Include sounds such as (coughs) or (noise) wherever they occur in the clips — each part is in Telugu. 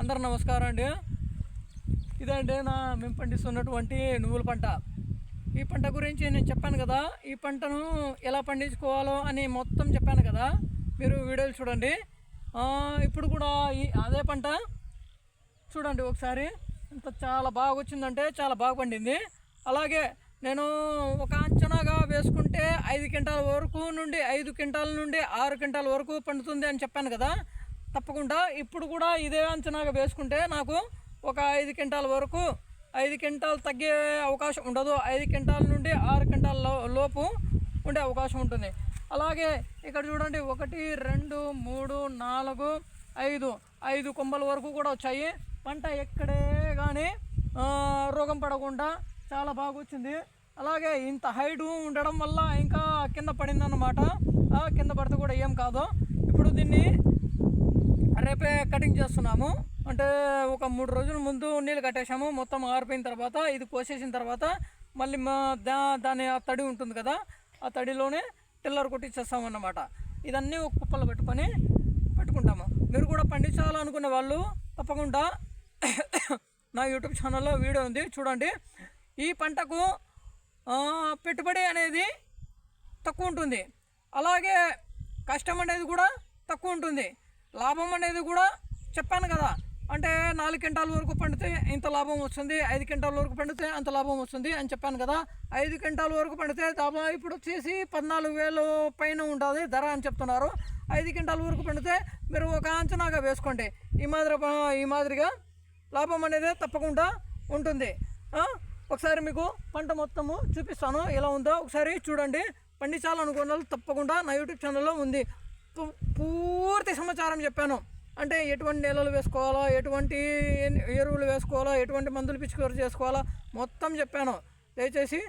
అందరు నమస్కారం అండి. ఇదండి నా మేము పండిస్తున్నటువంటి నువ్వుల పంట. ఈ పంట గురించి నేను చెప్పాను కదా ఈ పంటను ఎలా పండించుకోవాలో అని మొత్తం చెప్పాను కదా మీరు వీడియోలు చూడండి. ఇప్పుడు కూడా ఈ అదే పంట చూడండి ఒకసారి. ఇంత చాలా బాగా వచ్చిందంటే చాలా బాగా పండింది. అలాగే నేను ఒక అంచనాగా వేసుకుంటే ఐదు క్వింటాల వరకు నుండి ఐదు క్వింటాల నుండి ఆరు క్వింటాల వరకు పండుతుంది అని చెప్పాను కదా తప్పకుండా ఇప్పుడు కూడా ఇదే అంచనాగా వేసుకుంటే నాకు ఒక ఐదు క్వింటాల వరకు ఐదు క్వింటాలు తగ్గే అవకాశం ఉండదు. ఐదు క్వింటాల నుండి ఆరు క్వింటాల లోపు ఉండే అవకాశం ఉంటుంది. అలాగే ఇక్కడ చూడండి ఒకటి రెండు మూడు నాలుగు ఐదు. ఐదు కొమ్మల వరకు కూడా వచ్చాయి. పంట ఎక్కడే కానీ రోగం పడకుండా చాలా బాగా వచ్చింది అలాగే ఇంత హైట్ ఉండడం వల్ల ఇంకా కింద పడిందన్నమాట. కింద పడితే కూడా ఏం కాదు. ఇప్పుడు దీన్ని రేపే కటింగ్ చేస్తున్నాము. అంటే ఒక మూడు రోజుల ముందు నీళ్ళు కట్టేసాము మొత్తం ఆరిపోయిన తర్వాత ఇది కోసేసిన తర్వాత మళ్ళీ మా దా దాని ఆ తడి ఉంటుంది కదా ఆ తడిలోనే టిల్లర్ కొట్టించేస్తామన్నమాట ఇదన్నీ ఒక కుప్పలు పెట్టుకొని పెట్టుకుంటాము. మీరు కూడా పండించాలనుకునే వాళ్ళు తప్పకుండా (coughs) నా యూట్యూబ్ ఛానల్లో వీడియో ఉంది చూడండి. ఈ పంటకు పెట్టుబడి అనేది తక్కువ ఉంటుంది. అలాగే కష్టం అనేది కూడా తక్కువ ఉంటుంది. లాభం అనేది కూడా చెప్పాను కదా. అంటే నాలుగు క్వింటాల వరకు పండితే ఇంత లాభం వస్తుంది ఐదు క్వింటాల వరకు పండితే అంత లాభం వస్తుంది అని చెప్పాను కదా. ఐదు క్వింటాల వరకు పండితే దాదాపు ఇప్పుడు వచ్చేసి పద్నాలుగు వేలు పైన ఉంటుంది ధర అని చెప్తున్నారు. ఐదు క్వింటాల వరకు పండితే మీరు ఒక అంచనాగా వేసుకోండి. ఈ మాదిరి ఈ మాదిరిగా లాభం అనేది తప్పకుండా ఉంటుంది. ఒకసారి మీకు పంట మొత్తము చూపిస్తాను. ఎలా ఉందో ఒకసారి చూడండి. పండించాలనుకున్న తప్పకుండా నా యూట్యూబ్ ఛానల్లో ఉంది. పు- పూర్తి సమాచారం చెప్పాను. అంటే ఎటువంటి నేలలు వేసుకోవాలా ఎటువంటి ఎరువులు వేసుకోవాలా ఎటువంటి మందులు పిచికారు చేసుకోవాలా మొత్తం చెప్పాను. దయచేసి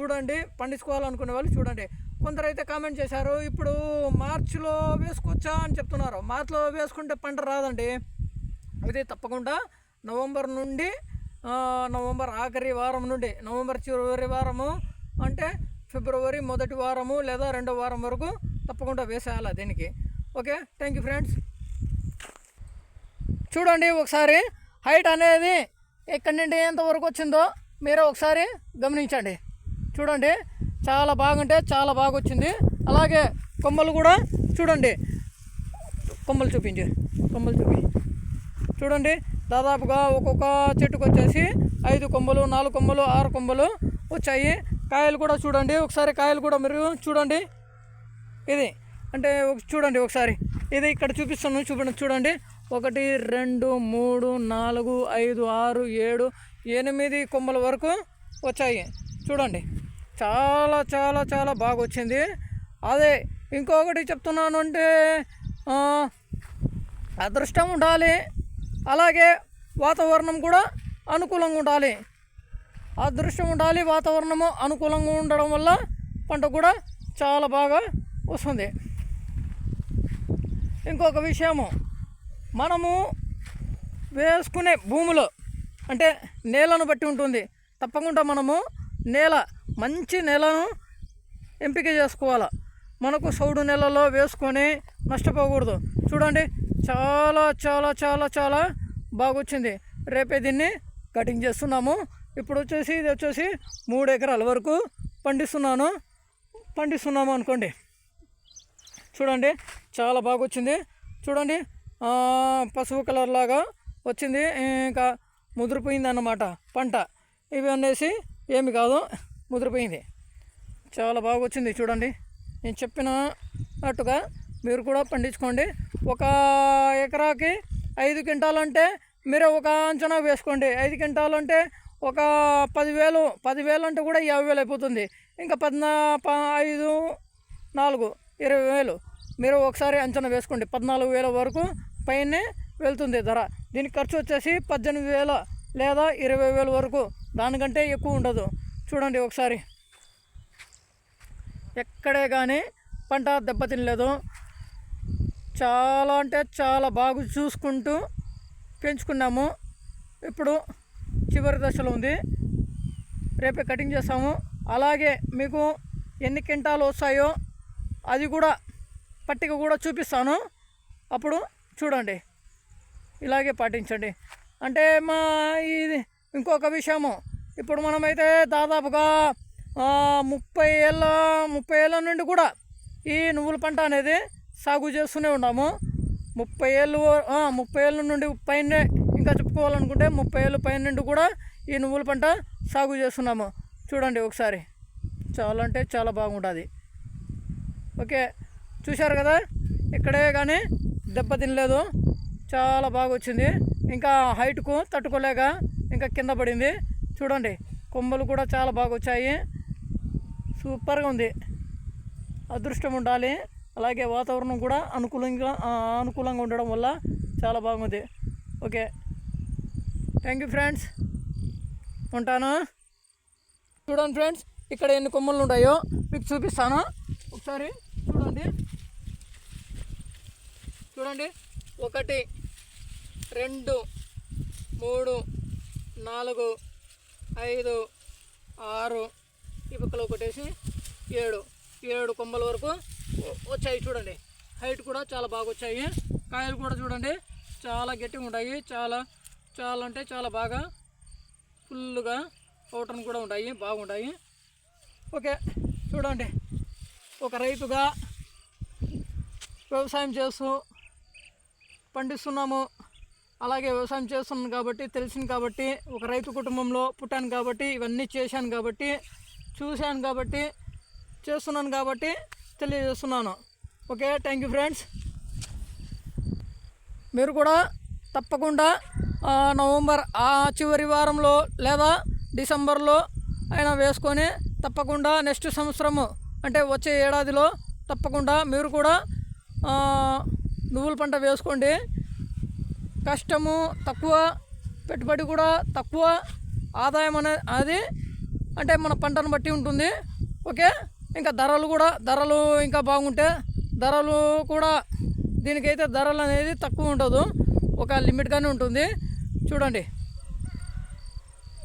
చూడండి పండించుకోవాలనుకునే వాళ్ళు చూడండి. కొందరైతే కామెంట్ చేశారు ఇప్పుడు మార్చిలో వేసుకోవచ్చా అని చెప్తున్నారు. మార్చిలో వేసుకుంటే పంట రాదండి. ఇది తప్పకుండా నవంబర్ నుండి నవంబర్ ఆఖరి వారం నుండి నవంబర్ చివరి వారము అంటే ఫిబ్రవరి మొదటి వారము లేదా రెండో వారం వరకు తప్పకుండా వేసేయాలి దీనికి. ఓకే థ్యాంక్ యూ ఫ్రెండ్స్ చూడండి ఒకసారి హైట్ అనేది ఎక్కడి నుండి ఎంతవరకు వచ్చిందో మీరు ఒకసారి గమనించండి. చూడండి చాలా బాగుంటే చాలా బాగా వచ్చింది. అలాగే కొమ్మలు కూడా చూడండి. కొమ్మలు చూపించు కొమ్మలు చూపి చూడండి దాదాపుగా ఒక్కొక్క చెట్టుకు వచ్చేసి ఐదు కొమ్మలు నాలుగు కొమ్మలు ఆరు కొమ్మలు వచ్చాయి. కాయలు కూడా చూడండి ఒకసారి కాయలు కూడా మీరు చూడండి. ఇది అంటే ఒక- చూడండి ఒకసారి. ఇది ఇక్కడ చూపిస్తున్నాను చూపండి చూడండి. ఒకటి రెండు మూడు నాలుగు ఐదు ఆరు ఏడు ఎనిమిది కొమ్మల వరకు వచ్చాయి. చూడండి. చాలా చాలా చాలా బాగా వచ్చింది. అదే ఇంకొకటి చెప్తున్నాను అంటే అదృష్టం ఉండాలి. అలాగే వాతావరణం కూడా అనుకూలంగా ఉండాలి. అదృష్టం ఉండాలి వాతావరణము అనుకూలంగా ఉండడం వల్ల పంట కూడా చాలా బాగా వస్తుంది. ఇంకొక విషయము. మనము వేసుకునే భూమిలో అంటే నేలను బట్టి ఉంటుంది. తప్పకుండా మనము నేల మంచి నేలను ఎంపిక చేసుకోవాలి. మనకు సౌడు నెలలో వేసుకొని నష్టపోకూడదు. చూడండి చాలా చాలా చాలా చాలా బాగొచ్చింది. రేపే దీన్ని కటింగ్ చేస్తున్నాము. ఇప్పుడు వచ్చేసి ఇది వచ్చేసి మూడు ఎకరాల వరకు పండిస్తున్నాను. పండిస్తున్నాము అనుకోండి. చూడండి చాలా బాగా వచ్చింది చూడండి పసుపు కలర్ లాగా వచ్చింది. ఇంకా ముదిరిపోయింది అన్నమాట పంట. ఇవి అనేసి ఏమి కాదు ముదిరిపోయింది. చాలా బాగా వచ్చింది చూడండి. నేను చెప్పినట్టుగా మీరు కూడా పండించుకోండి. ఒక ఎకరాకి ఐదు క్వింటాలు అంటే మీరు ఒక అంచనా వేసుకోండి. ఐదు క్వింటాలు అంటే ఒక పదివేలు పదివేలు అంటే కూడా యాభై వేలు అయిపోతుంది. ఇంకా పద్నా ప ఐదు నాలుగు ఇరవై వేలు. మీరు ఒకసారి అంచనా వేసుకోండి. పద్నాలుగు వేల వరకు పైనే వెళ్తుంది ధర. దీని ఖర్చు వచ్చేసి పద్దెనిమిది వేల లేదా ఇరవై వేల వరకు. దానికంటే ఎక్కువ ఉండదు. చూడండి ఒకసారి. ఎక్కడే కానీ పంట దెబ్బతినలేదు చాలా అంటే చాలా బాగా చూసుకుంటూ పెంచుకున్నాము. ఇప్పుడు చివరి దశలో ఉంది. రేపే కటింగ్ చేస్తాము. అలాగే మీకు ఎన్ని క్వింటాలు వస్తాయో అది కూడా పట్టిక కూడా చూపిస్తాను. అప్పుడు చూడండి. ఇలాగే పాటించండి. అంటే మా ఇది ఇంకొక విషయము. ఇప్పుడు మనమైతే దాదాపుగా ముప్పై ఏళ్ళ ముప్పై ఏళ్ళ నుండి కూడా ఈ నువ్వుల పంట అనేది సాగు చేస్తూనే ఉన్నాము. ముప్పై ఏళ్ళు ముప్పై ఏళ్ళ నుండి పైన ఇంకా చెప్పుకోవాలనుకుంటే ముప్పై ఏళ్ళు పైన నుండి కూడా ఈ నువ్వుల పంట సాగు చేస్తున్నాము. చూడండి ఒకసారి. చాలా అంటే చాలా బాగుంటుంది. ఓకే చూశారు కదా? ఇక్కడే కానీ దెబ్బ తినలేదు. చాలా బాగా వచ్చింది ఇంకా హైట్కు తట్టుకోలేక ఇంకా కింద పడింది. చూడండి కొమ్మలు కూడా చాలా బాగా వచ్చాయి సూపర్గా ఉంది. అదృష్టం ఉండాలి. అలాగే వాతావరణం కూడా అనుకూలంగా అనుకూలంగా ఉండడం వల్ల చాలా బాగుంది. ఓకే. Thank you friends. ఉంటాను. చూడండి ఫ్రెండ్స్ ఇక్కడ ఎన్ని కొమ్మలు ఉన్నాయో మీకు చూపిస్తాను. ఒకసారి చూడండి. చూడండి. ఒకటి రెండు మూడు నాలుగు ఐదు ఆరు. ఈ పక్కలో ఒకటేసి ఏడు. ఏడు కొమ్మల వరకు వచ్చాయి చూడండి. హైట్ కూడా చాలా బాగా వచ్చాయి. కాయలు కూడా చూడండి. చాలా గట్టిగా ఉంటాయి. చాలా చాలా అంటే చాలా బాగా ఫుల్గా పౌటర్న్ కూడా ఉంటాయి. బాగుంటాయి. ఓకే చూడండి. ఒక రైతుగా వ్యవసాయం చేస్తూ పండిస్తున్నాము. అలాగే వ్యవసాయం చేస్తున్నాను కాబట్టి తెలిసింది కాబట్టి ఒక రైతు కుటుంబంలో పుట్టాను కాబట్టి ఇవన్నీ చేశాను కాబట్టి చూశాను కాబట్టి చేస్తున్నాను కాబట్టి తెలియజేస్తున్నాను. Okay thank you friends. మీరు కూడా తప్పకుండా నవంబర్ ఆ చివరి వారంలో లేదా డిసెంబర్లో అయినా వేసుకొని తప్పకుండా నెక్స్ట్ సంవత్సరము అంటే వచ్చే ఏడాదిలో తప్పకుండా మీరు కూడా నువ్వుల పంట వేసుకోండి. కష్టము తక్కువ పెట్టుబడి కూడా తక్కువ ఆదాయం అనే అది అంటే మన పంటను బట్టి ఉంటుంది. ఓకే? ఇంకా ధరలు కూడా ధరలు ఇంకా బాగుంటే ధరలు కూడా దీనికైతే ధరలు అనేది తక్కువ ఉండదు. ఒక లిమిట్గానే ఉంటుంది. చూడండి.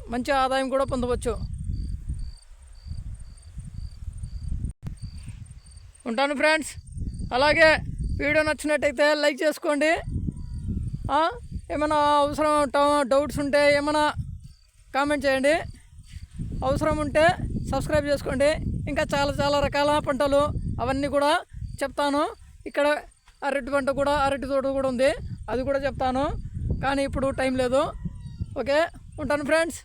మంచి ఆదాయం కూడా పొందవచ్చు. ఉంటాను ఫ్రెండ్స్. అలాగే వీడియో నచ్చినట్టయితే లైక్ చేసుకోండి. ఏమైనా అవసరం డౌట్స్ ఉంటే ఏమైనా కామెంట్ చేయండి. అవసరం ఉంటే సబ్స్క్రైబ్ చేసుకోండి. ఇంకా చాలా చాలా రకాల పంటలు అవన్నీ కూడా చెప్తాను. ఇక్కడ అరటి పంట కూడా అరటి తోట కూడా ఉంది. అది కూడా చెప్తాను. కానీ ఇప్పుడు టైం లేదు. ఓకే ఉంటాను ఫ్రెండ్స్.